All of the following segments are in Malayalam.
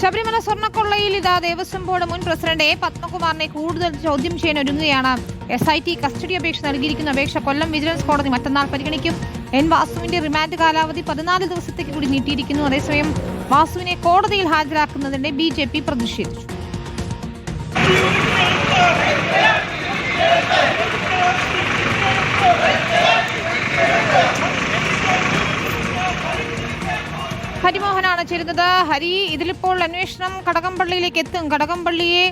ശബരിമല സ്വർണക്കൊള്ളയിൽ ഇതാ ദേവസ്വം ബോർഡ് മുൻ പ്രസിഡന്റ് എ പത്മകുമാറിനെ കൂടുതൽ ചോദ്യം ചെയ്യാൻ ഒരുങ്ങുകയാണ്. എസ് ഐ ടി കസ്റ്റഡി അപേക്ഷ നൽകിയിരിക്കുന്ന അപേക്ഷ കൊല്ലം വിജിലൻസ് കോടതി മറ്റന്നാൾ പരിഗണിക്കും. എൻ വാസുവിന്റെ റിമാൻഡ് കാലാവധി പതിനാല് ദിവസത്തേക്ക് കൂടി നീട്ടിയിരിക്കുന്നു. അതേസമയം വാസുവിനെ കോടതിയിൽ ഹാജരാക്കുന്നതിന്റെ ബി ജെ പി പ്രതിഷേധിച്ചു. ചേരുന്നത് ഹരി ഇതിലിപ്പോൾ അന്വേഷണം കടകംപള്ളിയിലേക്ക് എത്തും. കടകംപള്ളിയെ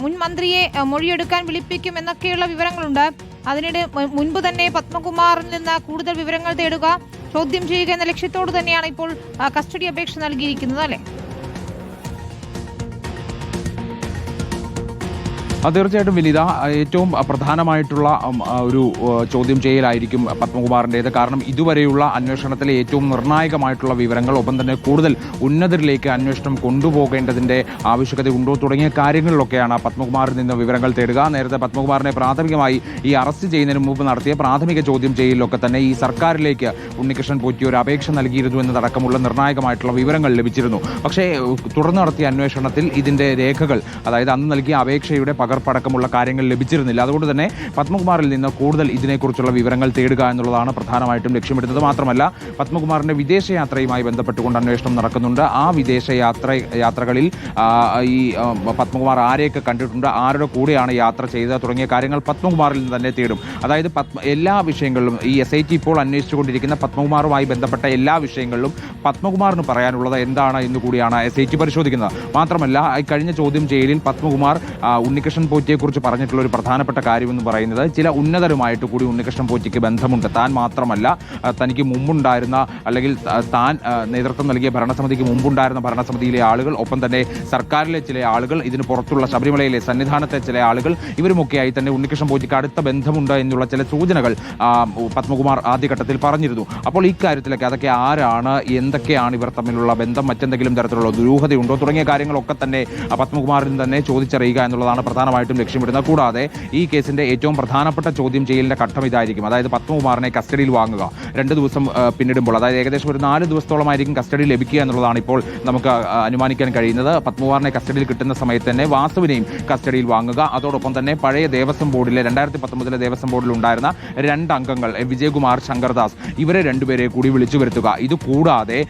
മുൻ മന്ത്രിയെ മൊഴിയെടുക്കാൻ വിളിപ്പിക്കും എന്നൊക്കെയുള്ള വിവരങ്ങളുണ്ട്. അതിനിടെ മുൻപ് തന്നെ പത്മകുമാറിൽ നിന്ന് കൂടുതൽ വിവരങ്ങൾ തേടുക ചോദ്യം ചെയ്യുക എന്ന ലക്ഷ്യത്തോട് തന്നെയാണ് ഇപ്പോൾ കസ്റ്റഡി അപേക്ഷ നൽകിയിരിക്കുന്നത് അല്ലെ? തീർച്ചയായിട്ടും വിനിത ഏറ്റവും പ്രധാനമായിട്ടുള്ള ഒരു ചോദ്യം ചെയ്യലായിരിക്കും പത്മകുമാറിന്റേത് കാരണം ഇതുവരെയുള്ള അന്വേഷണത്തിലെ ഏറ്റവും നിർണായകമായിട്ടുള്ള വിവരങ്ങൾ ഒപ്പം തന്നെ കൂടുതൽ ഉന്നതരിലേക്ക് അന്വേഷണം കൊണ്ടുപോകേണ്ടതിന്റെ ആവശ്യകത ഉണ്ടോ തുടങ്ങിയ കാര്യങ്ങളിലൊക്കെയാണ് പത്മകുമാറിൽ നിന്ന് വിവരങ്ങൾ തേടുക. നേരത്തെ പത്മകുമാറിനെ പ്രാഥമികമായി ഈ അറസ്റ്റ് ചെയ്യുന്നതിന് മുമ്പ് നടത്തിയ പ്രാഥമിക ചോദ്യം ചെയ്യലിലൊക്കെ തന്നെ ഈ സർക്കാരിലേക്ക് ഉണ്ണികൃഷ്ണൻ പോറ്റി ഒരു അപേക്ഷ നൽകിയിരുന്നു എന്നതടക്കമുള്ള നിർണായകമായിട്ടുള്ള വിവരങ്ങൾ ലഭിച്ചിരുന്നു. പക്ഷേ തുടർന്ന് നടത്തിയ അന്വേഷണത്തിൽ ഇതിന്റെ രേഖകൾ അതായത് അന്ന് നൽകിയ അപേക്ഷയുടെ പകർപ്പടക്കമുള്ള കാര്യങ്ങൾ ലഭിച്ചിരുന്നില്ല. അതുകൊണ്ട് തന്നെ പത്മകുമാറിൽ നിന്ന് കൂടുതൽ ഇതിനെക്കുറിച്ചുള്ള വിവരങ്ങൾ തേടുക എന്നുള്ളതാണ് പ്രധാനമായിട്ടും ലക്ഷ്യമിടുന്നത്. മാത്രമല്ല പത്മകുമാറിന്റെ വിദേശയാത്രയുമായി ബന്ധപ്പെട്ടുകൊണ്ട് അന്വേഷണം നടക്കുന്നുണ്ട്. ആ വിദേശയാത്ര യാത്രകളിൽ ഈ പത്മകുമാർ ആരെയൊക്കെ കണ്ടിട്ടുണ്ട് ആരുടെ കൂടെയാണ് യാത്ര ചെയ്തത് തുടങ്ങിയ കാര്യങ്ങൾ പത്മകുമാറിൽ നിന്ന് തന്നെ തേടും. അതായത് പത്മ എല്ലാ വിഷയങ്ങളിലും ഈ എസ് ഐ ടി ഇപ്പോൾ അന്വേഷിച്ചുകൊണ്ടിരിക്കുന്ന പത്മകുമാറുമായി ബന്ധപ്പെട്ട എല്ലാ വിഷയങ്ങളിലും പത്മകുമാറിന് പറയാനുള്ളത് എന്താണ് എന്ന് കൂടിയാണ് എസ് ഐ ടി പരിശോധിക്കുന്നത്. മാത്രമല്ല കഴിഞ്ഞ ചോദ്യം ചെയ്യലിൽ പത്മകുമാർ ആ, ഉണ്ണികൃഷ്ണൻ പോറ്റിയെക്കുറിച്ച് പറഞ്ഞിട്ടുള്ള ഒരു പ്രധാനപ്പെട്ട കാര്യമെന്ന് പറയുന്നത് ചില ഉന്നതരുമായിട്ട് കൂടി ഉണ്ണികൃഷ്ണൻ പോറ്റിക്ക് ബന്ധമുണ്ട്. താൻ മാത്രമല്ല തനിക്ക് മുമ്പുണ്ടായിരുന്ന അല്ലെങ്കിൽ താൻ നേതൃത്വം നൽകിയ ഭരണസമിതിക്ക് മുമ്പുണ്ടായിരുന്ന ഭരണസമിതിയിലെ ആളുകൾ ഒപ്പം തന്നെ സർക്കാരിലെ ചില ആളുകൾ ഇതിന് പുറത്തുള്ള ശബരിമലയിലെ സന്നിധാനത്തെ ചില ആളുകൾ ഇവരുമൊക്കെയായി തന്നെ ഉണ്ണികൃഷ്ണൻ പോറ്റിക്ക് അടുത്ത ബന്ധമുണ്ട് എന്നുള്ള ചില സൂചനകൾ പത്മകുമാർ ആദ്യഘട്ടത്തിൽ പറഞ്ഞിരുന്നു. അപ്പോൾ ഈ കാര്യത്തിലൊക്കെ അതൊക്കെ ആരാണ് എന്തൊക്കെയാണ് ഇവർ തമ്മിലുള്ള ബന്ധം മറ്റെന്തെങ്കിലും തരത്തിലുള്ള ദുരൂഹതയുണ്ടോ തുടങ്ങിയ കാര്യങ്ങളൊക്കെ തന്നെ പത്മകുമാറിൽ തന്നെ ചോദിച്ചറിയുക എന്നുള്ളതാണ് പ്രധാനമായിട്ടും ലക്ഷ്യമിടുന്നത് കൂടാതെ ഈ കേസിന്റെ ഏറ്റവും പ്രധാനപ്പെട്ട ചോദ്യം ചെയ്യലിന്റെ ഘട്ടം ഇതായിരിക്കും. അതായത് പത്മകുമാറിനെ കസ്റ്റഡിയിൽ വാങ്ങുക. രണ്ട് ദിവസം പിന്നിടുമ്പോൾ അതായത് ഏകദേശം ഒരു നാല് ദിവസത്തോളമായിരിക്കും കസ്റ്റഡി ലഭിക്കുക എന്നുള്ളതാണ് ഇപ്പോൾ നമുക്ക് അനുമാനിക്കാൻ കഴിയുന്നത്. പത്മകുമാറിനെ കസ്റ്റഡിയിൽ കിട്ടുന്ന സമയത്ത് തന്നെ വാസുവിനെയും കസ്റ്റഡിയിൽ വാങ്ങുക. അതോടൊപ്പം തന്നെ പഴയ ദേവസ്വം ബോർഡിലെ രണ്ടായിരത്തി പത്തൊമ്പതിലെ ദേവസ്വം ബോർഡിൽ ഉണ്ടായിരുന്ന രണ്ട് അംഗങ്ങൾ വിജയകുമാർ ശങ്കർദാസ് ഇവരെ രണ്ടുപേരെ കൂടി വിളിച്ചു വരുത്തുക. ഇത് കൂടാതെ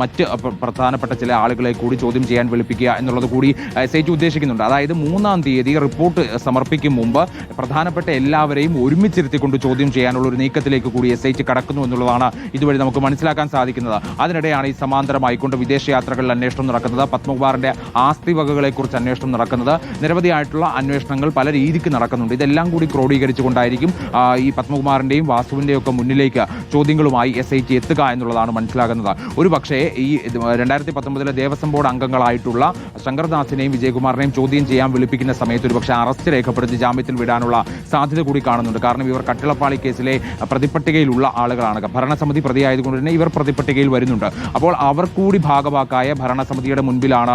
മറ്റ് പ്രധാനപ്പെട്ട ചില ആളുകളെ കൂടി ചോദ്യം ചെയ്യാൻ വിളിപ്പിക്കുക എന്നുള്ളത് കൂടി എസ് ഐ ഉദ്ദേശിക്കുന്നുണ്ട്. അതായത് മൂന്നാം തീയതി റിപ്പോർട്ട് സമർപ്പിക്കും മുമ്പ് പ്രധാനപ്പെട്ട എല്ലാവരെയും ഒരുമിച്ചിരുത്തിക്കൊണ്ട് ചോദ്യം ചെയ്യാനുള്ള ഒരു നീക്കത്തിലേക്ക് കൂടി എസ് ഐ ടി കടക്കുന്നു എന്നുള്ളതാണ് ഇതുവഴി നമുക്ക് മനസ്സിലാക്കാൻ സാധിക്കുന്നത്. അതിനിടെയാണ് ഈ സമാന്തരമായിക്കൊണ്ട് വിദേശയാത്രകളിൽ അന്വേഷണം നടക്കുന്നത്. പത്മകുമാറിന്റെ ആസ്തി വകകളെക്കുറിച്ച് അന്വേഷണം നടക്കുന്നത്. നിരവധിയായിട്ടുള്ള അന്വേഷണങ്ങൾ പല രീതിക്ക് നടക്കുന്നുണ്ട്. ഇതെല്ലാം കൂടി ക്രോഡീകരിച്ചുകൊണ്ടായിരിക്കും ഈ പത്മകുമാറിന്റെയും വാസുവിന്റെയും ഒക്കെ മുന്നിലേക്ക് ചോദ്യങ്ങളുമായി എസ് ഐ ടി എത്തുക എന്നുള്ളതാണ് മനസ്സിലാകുന്നത്. ഒരു പക്ഷേ ഈ രണ്ടായിരത്തി പത്തൊമ്പതിലെ ദേവസ്വം ബോർഡ് അംഗങ്ങളായിട്ടുള്ള ശങ്കർദാസിനെയും വിജയകുമാറിനെയും ചോദ്യം ചെയ്യാൻ വിളിപ്പിക്കുന്ന സമയത്ത് ഒരു പക്ഷേ അറസ്റ്റ് രേഖപ്പെടുത്തി ജാമ്യത്തിൽ വിടാനുള്ള സാധ്യത കൂടി കാണുന്നുണ്ട്. കാരണം ഇവർ കട്ടിളപ്പാളി കേസിലെ പ്രതിപട്ടികയിലുള്ള ആളുകളാണ്. ഭരണസമിതി പ്രതിയായതുകൊണ്ട് തന്നെ ഇവർ പ്രതിപട്ടികയിൽ വരുന്നുണ്ട്. അപ്പോൾ അവർ കൂടി ഭാഗവാക്കായ ഭരണസമിതിയുടെ മുൻപിലാണ്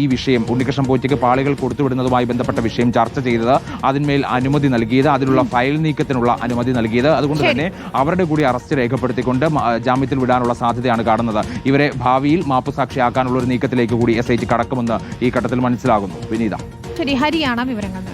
ഈ വിഷയം ഉണ്ണികൃഷ്ണൻ പോറ്റിക്ക് പാളികൾ കൊടുത്തുവിടുന്നതുമായി ബന്ധപ്പെട്ട വിഷയം ചർച്ച ചെയ്തത്. അതിന്മേൽ അനുമതി നൽകിയത് അതിലുള്ള ഫയൽ നീക്കത്തിനുള്ള അനുമതി നൽകിയത്. അതുകൊണ്ട്. തന്നെ അവരുടെ കൂടി അറസ്റ്റ് രേഖപ്പെടുത്തിക്കൊണ്ട് ജാമ്യത്തിൽ വിടാനുള്ള സാധ്യതയാണ് കാണുന്നത്. ഇവരെ ഭാവിയിൽ മാപ്പുസാക്ഷിയാക്കാനുള്ള ഒരു നീക്കത്തിലേക്ക് കൂടി എസ് ഐ ടി കടക്കുമെന്ന് ഈ ഘട്ടത്തിൽ മനസ്സിലാകുന്നു. വിനീത. ശരി ഹരിയാണ് വിവരങ്ങൾ.